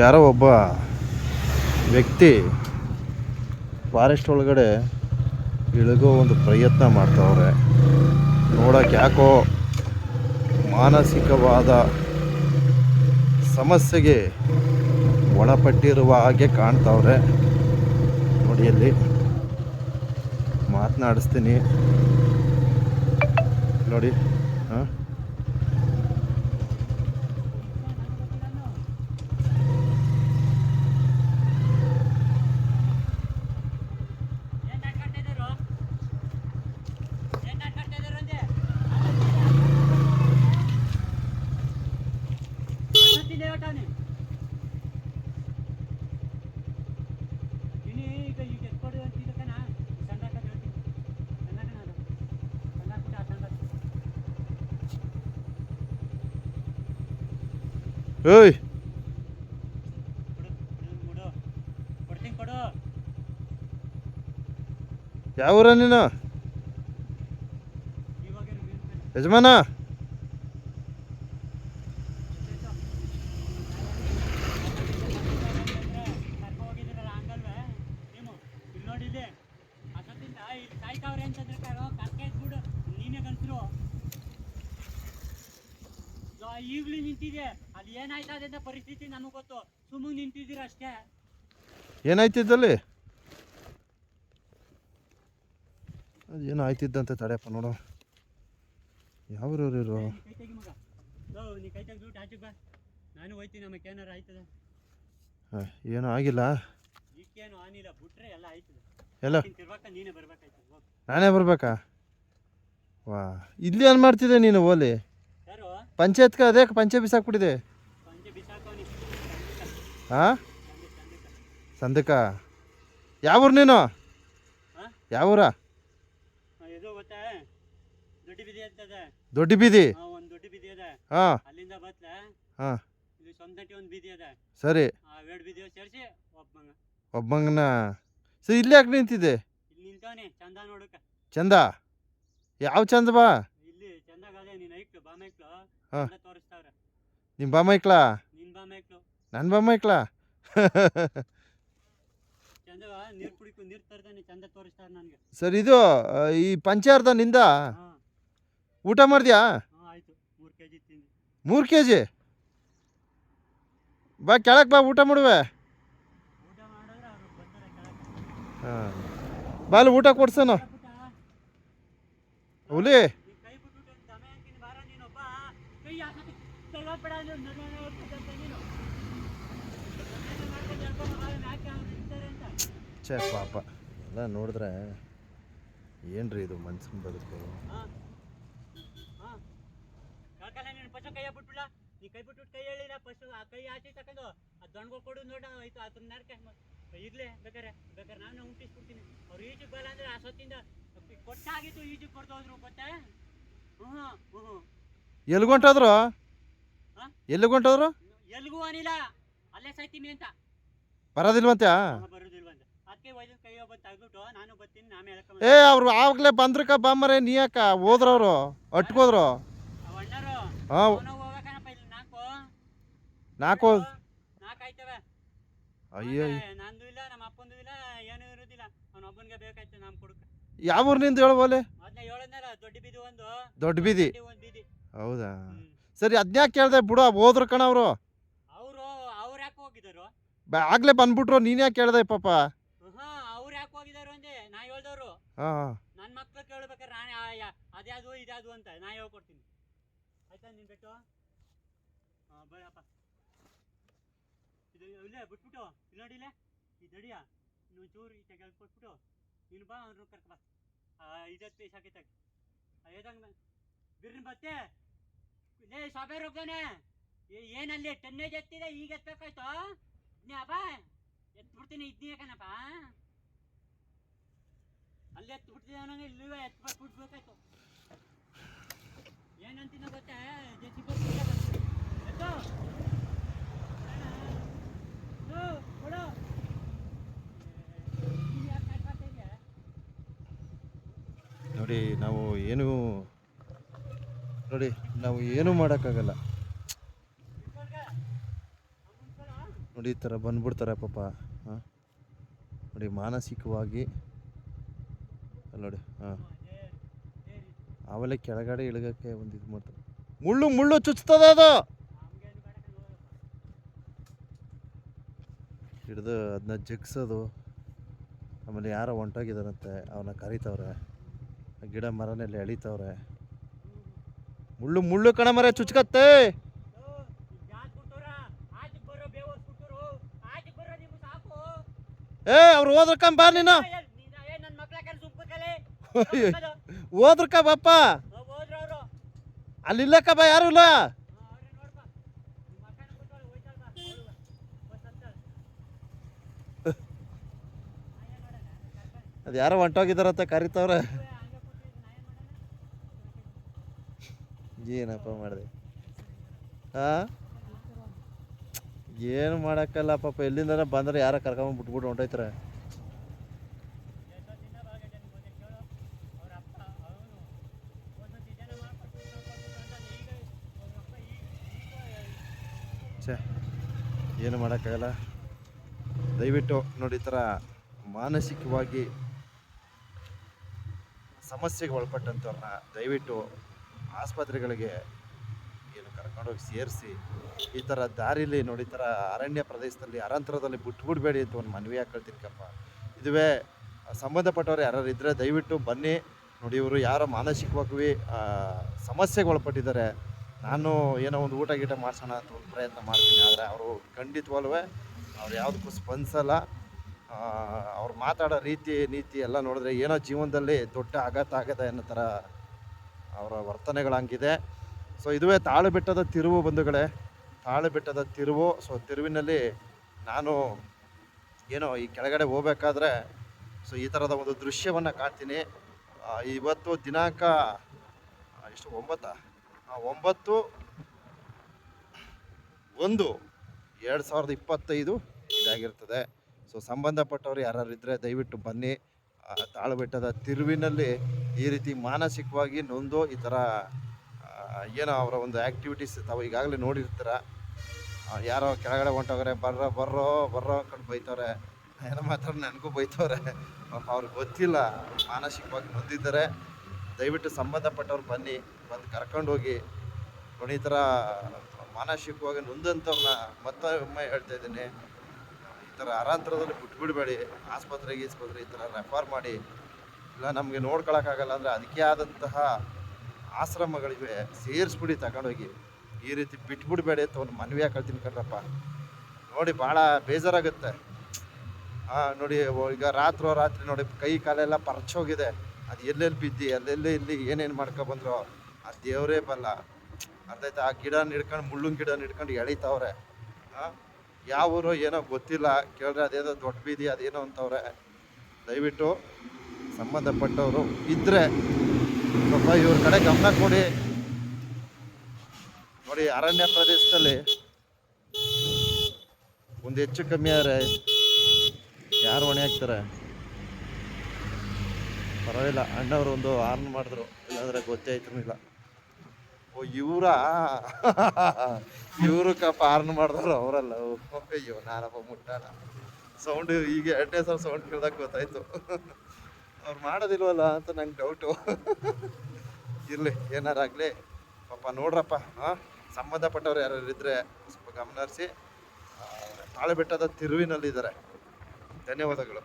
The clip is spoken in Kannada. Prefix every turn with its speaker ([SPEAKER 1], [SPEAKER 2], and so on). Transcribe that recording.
[SPEAKER 1] ಯಾರೋ ಒಬ್ಬ ವ್ಯಕ್ತಿ ಫಾರೆಸ್ಟ್ ಒಳಗಡೆ ಇಳಗೋ ಒಂದು ಪ್ರಯತ್ನ ಮಾಡ್ತಾವ್ರೆ. ನೋಡೋಕೆ ಯಾಕೋ ಮಾನಸಿಕವಾದ ಸಮಸ್ಯೆಗೆ ಒಳಪಟ್ಟಿರುವ ಹಾಗೆ ಕಾಣ್ತಾವ್ರೆ. ನೋಡಿ ಅಲ್ಲಿ. ಮಾತನಾಡಿಸ್ತೀನಿ. ನೋಡಿ ಹಾಂ ಏಯ್
[SPEAKER 2] ಕೊಡು
[SPEAKER 1] ಯಾವೂರ ನೀನು
[SPEAKER 2] ಇವಾಗ
[SPEAKER 1] ಯಜಮಾನ
[SPEAKER 2] ಕರ್ಕೊ ಹೋಗಿದ್ದೀರಲ್ಲ ಹಂಗಲ್ವೇ ನೀವು ಇಲ್ಲಿ ನೋಡಿ ಇಲ್ಲಿ ಅಸತ್ತಿಂದ ಇಲ್ಲಿ ಸಾಯ್ತಾವ್ರೆ ಅಂತಂದ್ರೆ ಕಾರು ಯಾವ ಬಿಡು ನೀನು? ಯಜಮಾನ? ಈಗಲೂ ನಿಂತಿದೆ ಏನಾಯ್ತದೆ ಅಂತ ಪರಿಸ್ಥಿತಿ ಗೊತ್ತು. ಸುಮ್ಮನೆ ನಿಂತಿದ್ದೀರ ಅಷ್ಟೇ.
[SPEAKER 1] ಏನಾಯ್ತಿದ್ದಲ್ಲಿ? ಅದು ಏನೋ ಆಯ್ತಿದ್ದಂತೆ ತಡೆಯಪ್ಪ ನೋಡು. ಯಾವ್ರವ್ರು ಇವರು?
[SPEAKER 2] ಕೈ ತೆಗಿ ಮಗ. ಲೋ ನೀ ಕೈ ತೆಗ್ದು ಆಚೆಗೆ ಬಾ. ನಾನು ಹೋಯ್ತೀನಿ ನಮಗೆ ಏನಾರ ಆಯ್ತದೆ.
[SPEAKER 1] ಏನೂ ಆಗಿಲ್ಲ?
[SPEAKER 2] ಈಗೇನು ಆನಿಲ್ಲ ಬಿಟ್ರೆ ಎಲ್ಲ ಆಯ್ತದೆ.
[SPEAKER 1] ಎಲ್ಲ?
[SPEAKER 2] ತಿರ್ಬೇಕ ನೀನೇ ಬರ್ಬೇಕಾಯ್ತು ಹೋಗ್.
[SPEAKER 1] ನಾನೇ ಬರ್ಬೇಕಾ? ವಾ ಇಲ್ಲಿ ಏನು ಮಾಡ್ತಿದ್ದೆ ನೀನು ಓಲಿ?
[SPEAKER 2] ಯಾರು?
[SPEAKER 1] ಪಂಚಾಯತ್ಗೆ ಅದೇ ಪಂಚೆ ಬಿಸಾಕ್ಬಿಟ್ಟಿದೆ. ಹಾಂ
[SPEAKER 2] ಸಂದಕ. ಯಾವ
[SPEAKER 1] ಸಂದಕ ಯಾವೂರು? ನೀನು
[SPEAKER 2] ಹಾ?
[SPEAKER 1] ಯಾವೂರ
[SPEAKER 2] ದೊಡ್ಡ ಬಿದಿ ಅಂತದ.
[SPEAKER 1] ದೊಡ್ಡ ಬೀದಿ?
[SPEAKER 2] ಹಾ ಒಂದು ದೊಡ್ಡ ಬಿದಿ ಅದ.
[SPEAKER 1] ಹಾಂ ಸರಿ.
[SPEAKER 2] ಆ ಎರಡು ಬೀದಿ ಸೇರಿಸಿ ಒಬ್ಬಂಗ.
[SPEAKER 1] ಒಬ್ಬಂಗನ. ಸರಿ ಇಲ್ಲಿ ಯಾಕೆ
[SPEAKER 2] ನಿಂತಿದೆ ಚಂದ
[SPEAKER 1] ಯಾವ ಚಂದ ಬಾ? ನಿಮ್ಮ ಬಾಮೈಕ್ಲು ನನ್ನ
[SPEAKER 2] ನನ್ಗೆ.
[SPEAKER 1] ಸರ್ ಇದು ಈ ಪಂಚಾರ್ಧ ನಿಂದ? ಊಟ ಮಾಡಿದ್ಯಾ?
[SPEAKER 2] ಮೂರ್
[SPEAKER 1] ಕೆ ಜಿ ಬಾ ಕೆಳಗೆ ಬಾ ಊಟ ಮಾಡುವೆ. ಹಾಂ. ಬಾಲ್ ಊಟ ಕೊಡ್ಸೋನು. ಹುಲಿ
[SPEAKER 2] ನೀನ್ ಕೈ ಬಿಟ್ಬಿಟ್ಟು ದಮೆ ಅಂತೀನಿ ಬಾರ ನೀನೊಬ್ಬ ಕೈ ಹಾಕಿ ತಗೋಬೇಡ ನೀನು ನನ್ನ ಹೋಗ್ತಿದ್ದಂತ ನೀನು ಏನೇನೋ ಮಾಡ್ಕೊಂಡು ಹೇಳ್ಕೊಂಡು ಬಾ, ಇವ್ನು ಯಾಕೆ ಅವ್ರು ಇರ್ತಾರೆ
[SPEAKER 1] ಛೇ ಪಾಪ. ಎಲ್ಲ ನೋಡಿದ್ರೆ ಏನ್ರಿ ಇದು ಮನ್ಸಿನ ಬದುಕು?
[SPEAKER 2] ನೀ ಕೈ ಬಿಟ್ಬಿಟ್ಟು ಕೈ ಹೇಳಿಲ್ಲ ಪಶು ಆ ಕೈ ಆಚೆ ತಕೊಂಡು ಆ ದೊಣ್ಗಳು ಕೊಡು ನೋಡ. ಆಯ್ತು ಅದನ್ನ ನರ್ಕೆ ಇರ್ಲಿ ಬೇಕಾರೆ ಬೇಕಾರೆ ನಾನು ಉಂಟಿಸ್ಬಿಡ್ತೀನಿ ಅವ್ರು ಈಜಿಗೆ ಬಲ್ಲ ಅಂದ್ರೆ ಆ ಸೊತ್ತಿಂದ ಕೊಟ್ಟಾಗಿತ್ತು ಈಜಿಗೆ ಕೊಡ್ತಾ ಹೋದ್ರು ಗೊತ್ತಾ? ಹ್ಞೂ ಹ್ಞೂ
[SPEAKER 1] ಎಲ್ಗೊಂಟೋದ್ರು
[SPEAKER 2] ಹಾ?
[SPEAKER 1] ಎಲ್ಲಿಗೊಂಟೋದ್ರು
[SPEAKER 2] ಎಲ್ಗೂ ಅನಿಲ್ಲ ಅಲ್ಲೇ ಸಾಯ್ತೀನಿ ಅಂತ.
[SPEAKER 1] ಬರೋದಿಲ್ವಂತೆ
[SPEAKER 2] ಬರೋದಿಲ್ವಂತ ಬರುದಿಲ್ವಂತ.
[SPEAKER 1] ಏ ಅವ್ರು ಆವಾಗಲೇ ಬಂದ್ರಕ ಬಾಮರೆ ನೀ ಯಾಕ ಹೋದ್ರವ್ರು? ಅಟ್ಕೋದ್ರು ಹಾಂ
[SPEAKER 2] ನಾಲ್ಕು.
[SPEAKER 1] ಅಯ್ಯೋ ಯಾವ ಊರಿನಿಂದ ಹೇಳು ಬೋಲೆ
[SPEAKER 2] ದೊಡ್ಡ ಬೀದಿ
[SPEAKER 1] ಹೌದಾ. ಸರಿ ಅದ್ನ್ಯಾಕೆ ಕೇಳ್ದೆ ಬಿಡು ಹೋದ್ರು ಕಣ ಅವರು ಆಗ್ಲೇ ಬಂದ್ಬಿಟ್ರು ನೀನ್ ಯಾಕೆ ಕೇಳ್ದೆ ಪಾಪ
[SPEAKER 2] ಹಾ ಅವ್ರು ಯಾಕೆ ಹೋಗಿದ್ದಾರೆ ಅಂದೆ ನಾ ಹೇಳ್ದವ್ರು
[SPEAKER 1] ಹಾಂ ಹಾಂ
[SPEAKER 2] ನನ್ನ ಮಕ್ಳು ಕೇಳ್ಬೇಕಾರೆ ನಾನು ಅದ್ಯಾದು ಇದ್ಯಾದು ಅಂತ ನಾ ಹೇಳ್ಕೊಡ್ತೀನಿ. ಆಯ್ತಾ ನಿನ್ ಬಿಟ್ಟು ಹಾಂ ಬರಪ್ಪ ಇದು, ಇಲ್ಲೇ, ಬಿಟ್ಬಿಟ್ಟು ಇಲ್ಲಿ ನೋಡಿ ಇಲ್ಲೇ. ಈ ದಡಿಯ ಇನ್ನೊಂದು ಚೂರು ಈ ತೆಗೆದು ಕೊಟ್ಬಿಟ್ಟು, ನೀನು ಬಾ ಅವ್ರು ಕರ್ಕ ಬಾ. ಇದತ್ತು ಪೀಸ್ ಹಾಕಿತ್ತಾಗ ಏದಂಗ ಬಿರ್ನ ಬತ್ತೆ. ಲೇ ಸಾಬೇರ್ ಹೋಗ್ತಾನೆ ಏನಲ್ಲಿ ಟನ್ನೇಜ್ ಎತ್ತಿದೆ, ಈಗ ಎತ್ತಬೇಕಾಯ್ತು ನೀ ಅಪ್ಪ ಎತ್ಬಿಡ್ತೀನಿ ಇದ್ನೇ ಕಣಪ್ಪ. ಅಲ್ಲಿ ಎತ್ತು ಬಿಡ್ತಿದ್ದೆ ನನಗೆ ಎತ್ತು ಬಿಡ್ಬೇಕಾಯ್ತು. ಏನಂತೀನೋ ಗೊತ್ತಾ? ಯಾಕ್ ಕಟ್ಕೊಳ್ತಾ ಇದ್ಯಾ?
[SPEAKER 1] ನೋಡಿ, ನಾವು ಏನು ನೋಡಿ, ನಾವು ಏನೂ ಮಾಡೋಕ್ಕಾಗಲ್ಲ. ನೋಡಿ, ಈ ಥರ ಬಂದ್ಬಿಡ್ತಾರೆ ಪಾಪ. ಹಾಂ? ನೋಡಿ, ಮಾನಸಿಕವಾಗಿ ನೋಡಿ, ಹಾಂ. ಆಮೇಲೆ ಕೆಳಗಡೆ ಇಳಗಕ್ಕೆ ಒಂದು ಇದು ಮಾಡ್ತಾರೆ. ಮುಳ್ಳು ಮುಳ್ಳು ಚುಚ್ತದ ಅದು? ಹಿಡ್ದು ಅದನ್ನ ಜಗ್ಸೋದು. ಆಮೇಲೆ ಯಾರೋ ಹೊಂಟೋಗಿದಾರಂತೆ ಅವನ್ನ ಕರಿತವ್ರೆ. ಗಿಡ ಮರನೆಲ್ಲ ಎಳಿತವ್ರೆ. ಮುಳ್ಳು ಮುಳ್ಳು ಕಣ ಮರ ಚುಚ್ಕತ್ತೆ. ಏ, ಅವ್ರು ಹೋದ್ರಕಂಬ ಬಾ ನೀನು. ಹೋದ್ರಕ ಬಾಪ್ಪ ಅಲ್ಲಿ. ಇಲ್ಲಕ್ಕಪ್ಪ ಬಾ ಯಾರು ಇಲ್ಲ? ಅದು ಯಾರೋ ಹೊಂಟೋಗಿದಾರಂತ ಕರಿತವ್ರೆ. ಏನಪ್ಪ ಮಾಡಿದೆ? ಹಾಂ? ಏನು ಮಾಡೋಕ್ಕಲ್ಲ ಪಾಪ ಎಲ್ಲಿಂದ ಬಂದ್ರೆ ಯಾರ ಕರ್ಕೊಂಡ್ ಬಿಟ್ಬಿಟ್ಟು ಹೊಂಟೋಯ್ತಾರೆ. ಛೇ, ಏನು ಮಾಡೋಕ್ಕಾಗಲ್ಲ. ದಯವಿಟ್ಟು ನೋಡಿ, ಈ ಥರ ಮಾನಸಿಕವಾಗಿ ಸಮಸ್ಯೆಗೆ ಒಳಪಟ್ಟಂಥವ್ರನ್ನ ದಯವಿಟ್ಟು ಆಸ್ಪತ್ರೆಗಳಿಗೆ ಏನು ಕರ್ಕೊಂಡೋಗಿ ಸೇರಿಸಿ. ಈ ಥರ ದಾರಿಲಿ ನೋಡಿ, ಈ ಥರ ಅರಣ್ಯ ಪ್ರದೇಶದಲ್ಲಿ, ಅರಂತರದಲ್ಲಿ ಬಿಟ್ಬಿಡ್ಬೇಡಿ ಅಂತ ಒಂದು ಮನವಿ ಹಾಕೊಳ್ತೀನಿಕಪ್ಪ. ಇದುವೇ ಸಂಬಂಧಪಟ್ಟವ್ರು ಯಾರು ಇದ್ದರೆ ದಯವಿಟ್ಟು ಬನ್ನಿ. ನೋಡಿ, ಇವರು ಯಾರೋ ಮಾನಸಿಕವಾಗಿ ಸಮಸ್ಯೆಗೆ ಒಳಪಟ್ಟಿದ್ದಾರೆ. ನಾನು ಏನೋ ಒಂದು ಊಟ ಗೀಟ ಮಾಡಿಸೋಣ ಅಂತ ಒಂದು ಪ್ರಯತ್ನ ಮಾಡ್ತೀನಿ, ಆದರೆ ಅವರು ಖಂಡಿತವಲ್ವೆ ಅವ್ರು ಯಾವುದಕ್ಕೂ ಸ್ಪಂದಿಸಲ್ಲ. ಅವ್ರು ಮಾತಾಡೋ ರೀತಿ, ನೀತಿ ಎಲ್ಲ ನೋಡಿದ್ರೆ ಏನೋ ಜೀವನದಲ್ಲಿ ದೊಡ್ಡ ಆಘಾತ ಆಗದೆ ಅನ್ನೋ ಥರ ಅವರ ವರ್ತನೆಗಳಂಗಿದೆ ಸೊ ಇದುವೇ ತಾಳು ಬೆಟ್ಟದ ತಿರುವು ಬಂಧುಗಳೇ. ತಾಳು ಬೆಟ್ಟದ ತಿರುವು. ಸೊ ತಿರುವಿನಲ್ಲಿ ನಾನು ಏನೋ ಈ ಕೆಳಗಡೆ ಹೋಗ್ಬೇಕಾದ್ರೆ ಸೊ ಈ ಥರದ ಒಂದು ದೃಶ್ಯವನ್ನು ಕಾಣ್ತೀನಿ. ಇವತ್ತು ದಿನಾಂಕ ಎಷ್ಟು, ಒಂಬತ್ತಾ? ಒಂಬತ್ತು ಒಂದು ಎರಡು ಸಾವಿರದ ಇಪ್ಪತ್ತೈದು ಇದಾಗಿರ್ತದೆ. ಸೊ ಸಂಬಂಧಪಟ್ಟವ್ರು ಯಾರು ಇದ್ದರೆ ದಯವಿಟ್ಟು ಬನ್ನಿ. ಆ, ತಾಳು ಬೆಟ್ಟದ ತಿರುವಿನಲ್ಲಿ ಈ ರೀತಿ ಮಾನಸಿಕವಾಗಿ ನೊಂದು ಈ ಥರ ಏನೋ ಅವರ ಒಂದು ಆ್ಯಕ್ಟಿವಿಟೀಸ್ ತಾವು ಈಗಾಗಲೇ ನೋಡಿರ್ತೀರ? ಯಾರೋ ಕೆಳಗಡೆ ಹೊಂಟೋಗ್ರೆ ಬರ್ರೋ ಬರ್ರೋ ಬರ್ರೋ ಅಂದ್ಕೊಂಡು ಬೈತವ್ರೆ. ಏನೋ ಮಾತ್ರ ನನಗೂ ಬೈತವ್ರೆ. ಅವ್ರಿಗೆ ಗೊತ್ತಿಲ್ಲ ಮಾನಸಿಕವಾಗಿ ನೊಂದಿದ್ದಾರೆ. ದಯವಿಟ್ಟು ಸಂಬಂಧಪಟ್ಟವ್ರು ಬನ್ನಿ, ಬಂದು ಕರ್ಕೊಂಡೋಗಿ ನೋಡಿ ಈ ಮಾನಸಿಕವಾಗಿ ನೊಂದಂಥವ್ರನ್ನ ಮತ್ತೊಮ್ಮೆ ಹೇಳ್ತಾ ಇದ್ದೀನಿ. ಈ ಥರ ಅರಾಂತರದಲ್ಲಿ ಬಿಟ್ಬಿಡಬೇಡಿ. ಆಸ್ಪತ್ರೆಗೆ ಈಸ್ಪತ್ರೆ ಈ ಥರ ರೆಫರ್ ಮಾಡಿ. ಇಲ್ಲ, ನಮಗೆ ನೋಡ್ಕೊಳಕ್ಕಾಗಲ್ಲ ಅಂದರೆ ಅದಕ್ಕೆ ಆದಂತಹ ಆಶ್ರಮಗಳಿವೆ. ಸೇರಿಸ್ಬಿಡಿ ತಗೊಂಡೋಗಿ. ಈ ರೀತಿ ಬಿಟ್ಬಿಡ್ಬೇಡಿ ಅಂತ ಒಂದು ಮನವಿ ಹಾಕೊಳ್ತೀನಿ ಕಣ್ರಪ್ಪ. ನೋಡಿ, ಭಾಳ ಬೇಜಾರಾಗುತ್ತೆ. ಹಾಂ ನೋಡಿ ಈಗ ರಾತ್ರೋ ರಾತ್ರಿ ನೋಡಿ, ಕೈ ಕಾಲೆಲ್ಲ ಪರ್ಚೋಗಿದೆ ಅದು ಎಲ್ಲೆಲ್ಲಿ ಬಿದ್ದು ಎಲ್ಲೆಲ್ಲಿ ಇಲ್ಲಿ ಏನೇನು ಮಾಡ್ಕೊಬಂದ್ರೋ ಆ ದೇವರೇ ಬಲ್ಲ. ಅರ್ಥಾಯ್ತಾ ಆ ಗಿಡ ಹಿಡ್ಕೊಂಡು, ಮುಳ್ಳಿನ ಗಿಡ ಹಿಡ್ಕೊಂಡು ಎಳಿತಾವ್ರೆ. ಯಾವ ಊರು ಏನೋ ಗೊತ್ತಿಲ್ಲ. ಕೇಳಿದ್ರೆ ಅದೇನೋ ದೊಡ್ಡ ಬೀದಿ, ಅದೇನೋ ಅಂತವ್ರೆ. ದಯವಿಟ್ಟು ಸಂಬಂಧಪಟ್ಟವರು ಇದ್ದರೆ ಸ್ವಲ್ಪ ಇವ್ರ ಕಡೆ ಗಮನ ಕೊಡಿ. ನೋಡಿ, ಅರಣ್ಯ ಪ್ರದೇಶದಲ್ಲಿ ಒಂದು ಹೆಚ್ಚು ಕಮ್ಮಿ ಆದರೆ ಯಾರು ಹೊಣೆ ಹಾಕ್ತಾರೆ? ಪರವಾಗಿಲ್ಲ. ಅಣ್ಣವ್ರು ಒಂದು ಆರ್ನ್ ಮಾಡಿದ್ರು. ಇಲ್ಲಾಂದ್ರೆ ಗೊತ್ತೇ ಇಲ್ಲ. ಓ, ಇವರ? ಇವರು ಕಪ್ಪ ಆರ್ನ್ ಮಾಡಿದ್ರು ಅವರಲ್ಲ. ಅಯ್ಯೋ, ನಾನಪ್ಪ ಮುಟ್ಟಾನ. ಸೌಂಡ್ ಈಗ ಎರಡನೇ ಸಲ ಸೌಂಡ್ ಕೇಳ್ದಾಗ ಗೊತ್ತಾಯ್ತು. ಅವ್ರು ಮಾಡೋದಿಲ್ವಲ್ಲ ಅಂತ ನಂಗೆ ಡೌಟು ಇರಲಿ ಏನಾರಾಗಲಿ ಪಾಪ ನೋಡ್ರಪ್ಪ ಸಂಬಂಧಪಟ್ಟವ್ರು ಯಾರು ಇದ್ದರೆ ಸ್ವಲ್ಪ ಗಮನ ಹರಿಸಿ ತಾಳೆ ಬೆಟ್ಟದ ತಿರುವಿನಲ್ಲಿದ್ದಾರೆ. ಧನ್ಯವಾದಗಳು.